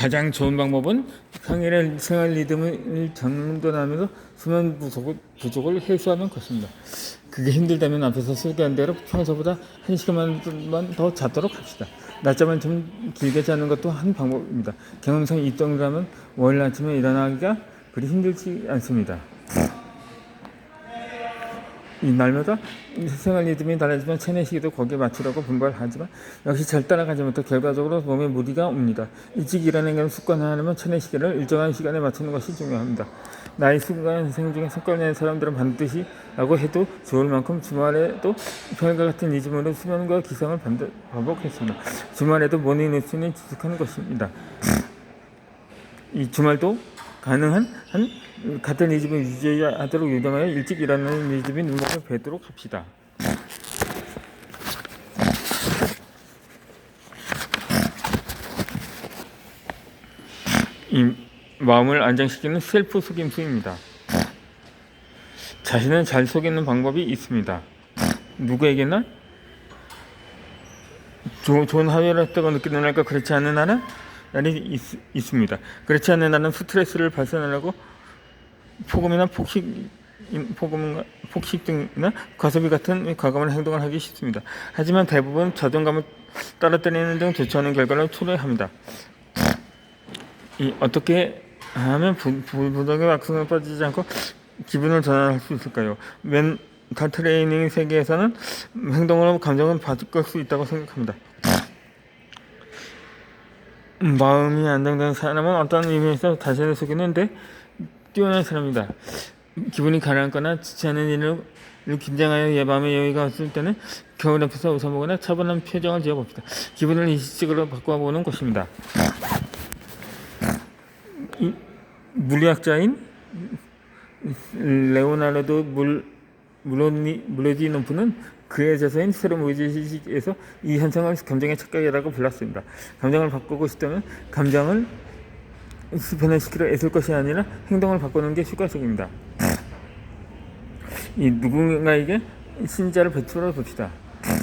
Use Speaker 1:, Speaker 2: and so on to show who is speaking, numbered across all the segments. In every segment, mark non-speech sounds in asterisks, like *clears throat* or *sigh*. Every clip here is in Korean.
Speaker 1: 가장 좋은 방법은 평일에 생활 리듬을 정돈하면서 수면 부족을, 부족을 해소하는 것입니다. 그게 힘들다면 앞에서 소개한 대로 평소보다 한 시간만 더 자도록 합시다. 낮잠을 좀 길게 자는 것도 한 방법입니다. 경험상 이 정도라면 월요일 아침에 일어나기가 그리 힘들지 않습니다. 이 날마다 생활 리듬이 달라지면 체내 시기도 거기에 맞추려고 분발하지만 역시 잘 따라가지 못해 결과적으로 몸에 무리가 옵니다. 일찍 일어나는 습관화하려면 체내 시계를 일정한 시간에 맞추는 것이 중요합니다. 나이 순간 생 중에 성과를 내는 사람들은 반드시 라고 해도 좋을 만큼 주말에도 평일과 같은 리듬으로 수면과 기상을 반복했습니다. 주말에도 모닝 루틴을 지속하는 것입니다. 이 주말도 가능한 한 같은 리듬을 유지하도록 유도하여 일찍 일어나는 리듬이 눈높이 뵙도록 합시다. 이 마음을 안정시키는 셀프 속임수입니다. 자신을 잘 속이는 방법이 있습니다. 누구에게나 조, 좋은 하회를 했다고 느끼는 날과 그렇지 않은 날은 날이 있, 있습니다. 그렇지 않은 날은 스트레스를 발산하려고 폭음이나 폭식, 폭음, 폭식 등이나 과소비 같은 과감한 행동을 하기 쉽습니다. 하지만 대부분 자존감을 떨어뜨리는 등 않은 결과를 초래합니다. 이 어떻게 하면 부, 부, 부덕의 악순환에 빠지지 않고 기분을 전환할 수 있을까요? 멘탈 트레이닝 세계에서는 행동으로 감정을 바꿀 수 있다고 생각합니다. 마음이 안정된 사람은 어떤 의미에서 자신을 속이는데 뛰어난 사람이다. 기분이 가라앉거나 지치 않은 일을 긴장하여 예 마음의 여유가 없을 때는 겨울 앞에서 웃어보거나 차분한 표정을 지어봅시다. 기분을 일시적으로 바꿔보는 것입니다. 이, 물리학자인 레오나르도 물 물로니 물로디 노프는 그의 저서인 새로운 의지식에서 이 현상을 감정의 착각이라고 불렀습니다. 감정을 바꾸고 싶다면 감정을 변화시키려 애쓸 것이 아니라 행동을 바꾸는 게 효과적입니다. 이 누군가에게 신자를 베풀어 봅시다. 이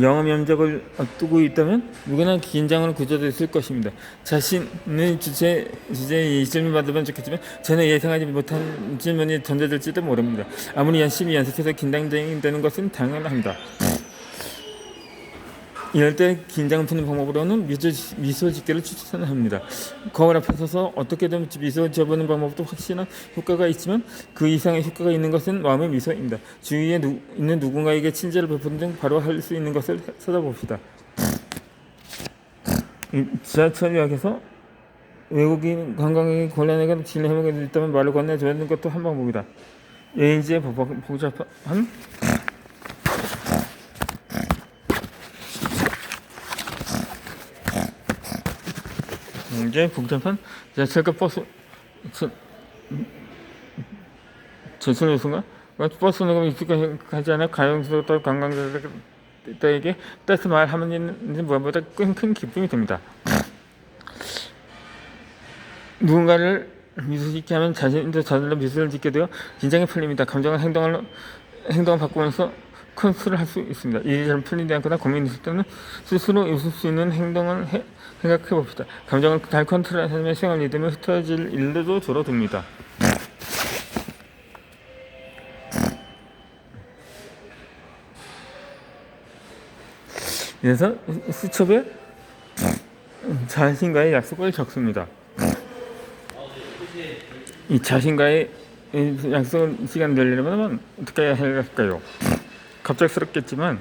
Speaker 1: 영어 면접을 앞두고 있다면 누구나 긴장을 구조도 있을 것입니다. 자신의 주제 주제에 이 질문 받으면 좋겠지만 전혀 예상하지 못한 질문이 던져질지도 모릅니다. 아무리 열심히 연습해서 긴장되는 것은 당연합니다. 이럴 때 긴장을 푸는 방법으로는 미소, 미소 짓기를 추천합니다. 거울 앞에 서서 어떻게든 미소 지어보는 방법도 확실한 효과가 있지만 그 이상의 효과가 있는 것은 마음의 미소입니다. 주위에 누, 있는 누군가에게 친절을 베푸는 등 바로 할 수 있는 것을 찾아봅시다. 지하철 역에서 외국인 관광객이 곤란하게 진료 해먹게 있다면 말을 건네줘야 것도 한 방법이다. 예인지의 복잡한 이제 복잡한 지하철과 버스 제철 요소가 버스 녹음 익숙하지 않아 가용스럽다 관광객에게 따스 말하면 있는 무엇보다 큰, 큰 기쁨이 됩니다. 누군가를 미소 짓게 하면 자신도 저절로 미소를 짓게 되어 긴장이 풀립니다. 감정을 행동을 행동을 바꾸면서 컨트롤 할수 있습니다. 일이 잘 풀리지 않거나 고민이 있을 때는 스스로 웃을 수 있는 행동을 해, 생각해 봅시다. 감정을 잘 컨트롤하면 생활 리듬이 흐트러질 일도 줄어듭니다. 그래서 수첩에 자신과의 약속을 적습니다. 이 자신과의 약속 시간 내려면 어떻게 해야 할까요? 갑작스럽겠지만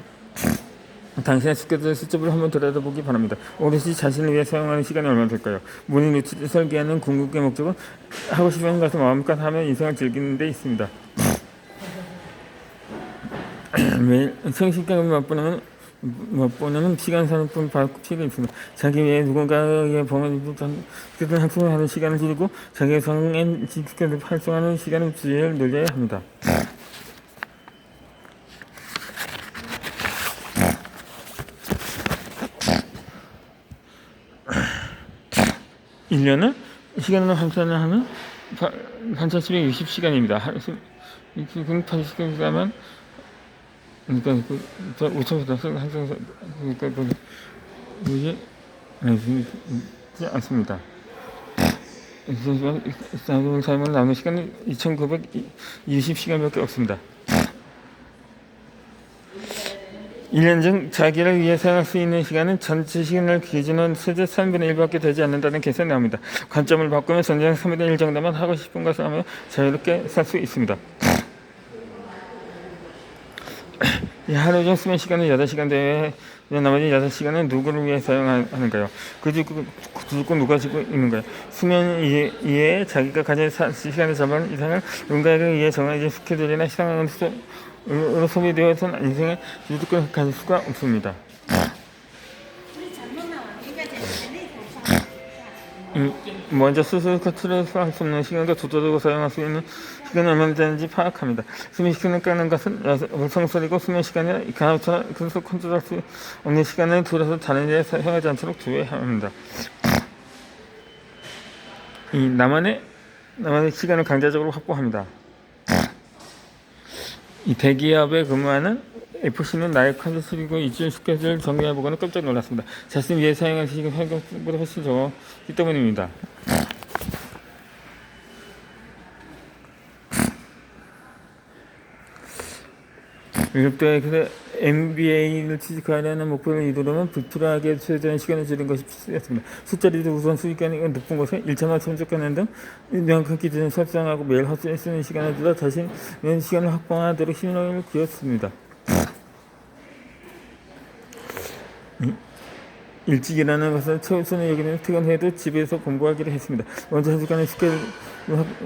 Speaker 1: 당신의 숙제들 수첩을 한번 들여다보기 바랍니다. 오롯이 자신을 위해 사용하는 시간이 얼마나 될까요? 모닝 루틴 설계하는 궁극의 목적은 하고 싶은 것을 마음껏 하면 인생을 즐기는 데 있습니다. *clears throat* 매일 성실감을 맛보는 맛보는 시간 사는 분 바로 필요 있습니다. 자기 외에 누군가에게 봉헌 뜻은 학습을 하는 시간을 줄이고 자기의 성엔 지식을 활성화하는 시간을 늘려야 합니다. *clears throat* 1년은 시간으로 환산을 하면 3,760시간입니다. 8시간이면 그러니까 5천보다 항상 그러니까 거기 뭐지 되지 않습니다. 사용 삶을 나누는 시간은 2,920시간밖에 없습니다. 1년 중 자기를 위해 사용할 수 있는 시간은 전체 시간을 기준으로 세제 3분의 1밖에 되지 않는다는 계산이 나옵니다. 관점을 바꾸면 전장 3분의 1 정도만 하고 싶은 것을 하며 자유롭게 살 수 있습니다. *clears throat* 이 하루 중 수면 시간은 8시간 대에 나머지 6시간은 누구를 위해 사용하는가요? 그 주고, 그 누가 지고 있는가요? 수면 이외에 자기가 가진 사, 시간의 절반 이상을 누군가에게 의해 정해진 스케줄이나 시간 으로 소, 소비되어서는 인생의 유득권을 가질 수가 없습니다. 음, 먼저 스스로 컨트롤할 수 없는 시간과 두더지고 사용할 수 있는 시간이 얼마나 되는지 파악합니다. 수면 시간을 까는 것은 성설이고 수면 시간이 간헐천을 스스로 컨트롤할 수 없는 시간을 둘러서 다른 데에 사용하지 않도록 주의해야 합니다. 이 나만의 나만의 시간을 강제적으로 확보합니다. 이 대기업에 근무하는 FC는 나의 컨텐츠이고 일주일 스케줄 정리해보고는 깜짝 놀랐습니다. 자신 위해 사용한 시간 현금보다 훨씬 적기 때문입니다. 외국도에 그래 MBA를 취직하려는 목표를 이루려면 불필요하게 소요되는 시간을 줄인 것이 필수였습니다. 숫자리도 우선 수익관이 높은 곳에 1차만充足하는 등 명확한 기준을 설정하고 매일 헛수에 쓰는 시간을 두어 자신의 시간을 확보하도록 힘을 기울였습니다. 일찍 일하는 것을 최우선의 여기는 퇴근해도 집에서 공부하기로 했습니다. 먼저 한 시간의 스케줄을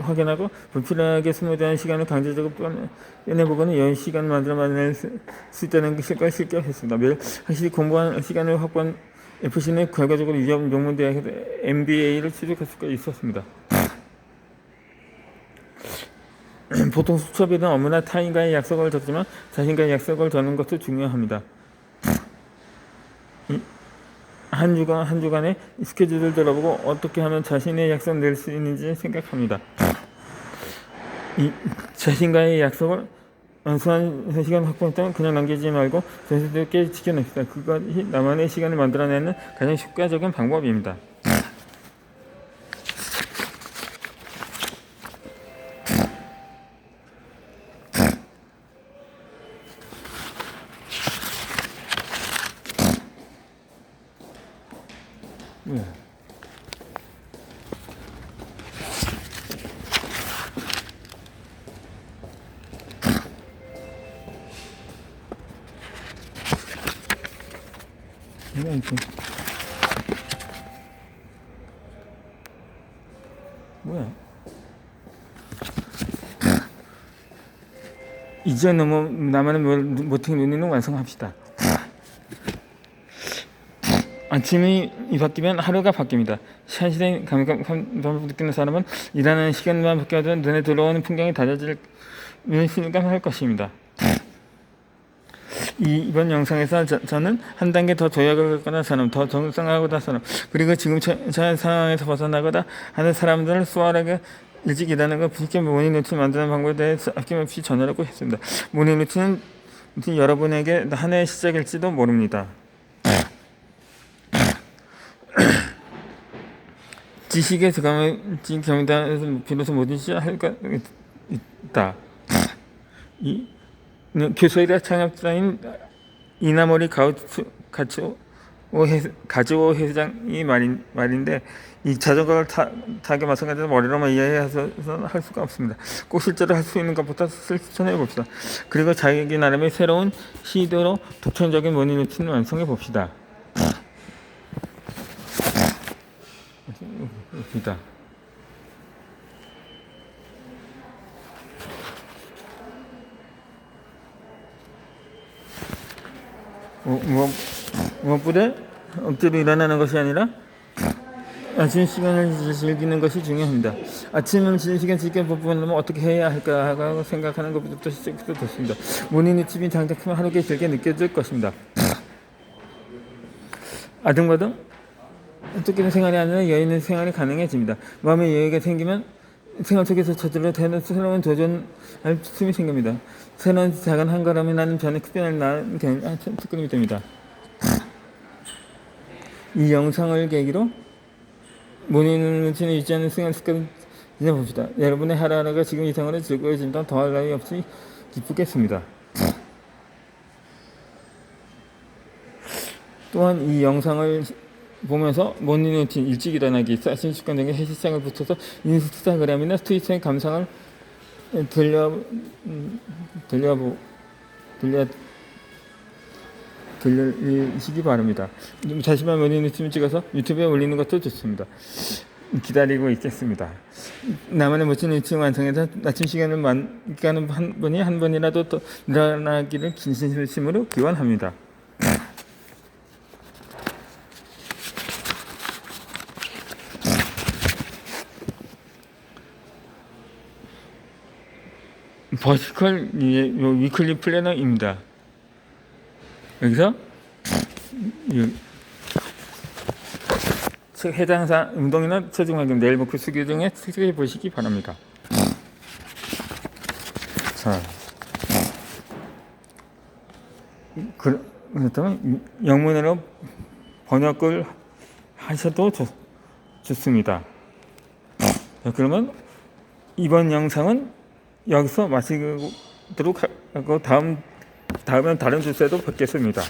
Speaker 1: 확인하고 불필요하게 소모되는 시간을 강제적으로 빼내보고는 여유 시간을 만들어 만들 수 있다는 실과 실격했습니다. 매일 확실히 공부한 시간을 확보한 FC는 결과적으로 위협 명문대학에서 MBA를 취득할 수가 있었습니다. *clears throat* 보통 수첩에는 어머나 타인과의 약속을 적지만 자신과의 약속을 적는 것도 중요합니다. 한 주간 한 주간의 스케줄을 들어보고 어떻게 하면 자신의 약속 낼수 있는지 생각합니다. 이 자신과의 약속을 수한 시간 확보했다면 그냥 남기지 말고 전세대께 지켜냅시다. 그것이 나만의 시간을 만들어내는 가장 효과적인 방법입니다. 이거 이렇게 뭐야? 이제 너무 나만의 모팅 논의는 완성합시다. 아침이 바뀌면 하루가 바뀝니다. 현실의 감각을 느끼는 사람은 일하는 시간만 바뀌어도 눈에 들어오는 풍경이 달라질 실감할 것입니다. 이 번 영상에서 저, 는한 단계 더 도약을 하거나 사람, 더 정상하고자 사람, 그리고 지금 처한 상황에서 벗어나거나 하는 사람들을 수월하게 일찍 일하는 것, 부식의 모닝 루틴 만드는 방법에 대해서 아낌없이 전하려고 했습니다. 모닝 루틴은 여러분에게 한 해의 시작일지도 모릅니다. *clears throat* 지식의 경단에서 비로소 뭐든지 할까 있다. 이 교소일의 창업자인 이나모리 가우츠 가츠오 가즈오 회장이 말인 말인데 이 자전거를 타, 타게 마찬가지로 머리로만 이해해서 할 수가 없습니다. 꼭 실제로 할 수 있는 것부터 실천해 봅시다. 그리고 자기 나름의 새로운 시도로 독창적인 모닝 루틴을 완성해 봅시다. *laughs* 기다. 어, 뭐, 무엇보다 억지로 일어나는 것이 아니라 아침 시간을 즐기는 것이 중요합니다. 아침을 시간 즐겨 부분은 어떻게 해야 할까 생각하는 것부터 시작부터 좋습니다. 모닝 루틴이 장착하면 하루가 길게 느껴질 것입니다. 아등바등 뜻깊은 생활이 아니라 여유 있는 생활이 가능해집니다. 마음의 여유가 생기면 생활 속에서 저절로 되는 새로운 도전할 틈이 생깁니다. 새로운 작은 한 걸음이 나는 변의 큰 변을 낳은 특권이 됩니다. 이 영상을 계기로 모니는 루틴을 유지하는 생활 습관을 봅시다. 여러분의 하루하루가 지금 이상으로 즐거워진다 더할 나위 없이 기쁘겠습니다. 또한 이 영상을 보면서 루틴 일찍 일어나기 사신 습관 등의 해시장을 붙여서 인스타그램이나 트위터의 감상을 들려 음, 들려보 들려 들리시기 바랍니다. 좀 자신만 모닝 루틴을 찍어서 유튜브에 올리는 것도 좋습니다. 기다리고 있겠습니다. 나만의 멋진 루틴 완성해서 아침 시간을 만 가는 한 분이 한 번이라도 더 일어나기를 진심으로 기원합니다. 요 위클리 플래너입니다. 여기서 해당 사 운동이나 체중 활동 내일 목표 수기 등에 체크해 보시기 바랍니다. 자, 그, 그렇다면 영문으로 번역을 하셔도 좋, 좋습니다. 자, 그러면 이번 영상은 여기서 마치도록 하고 다음 다음엔 다른 주제도 뵙겠습니다.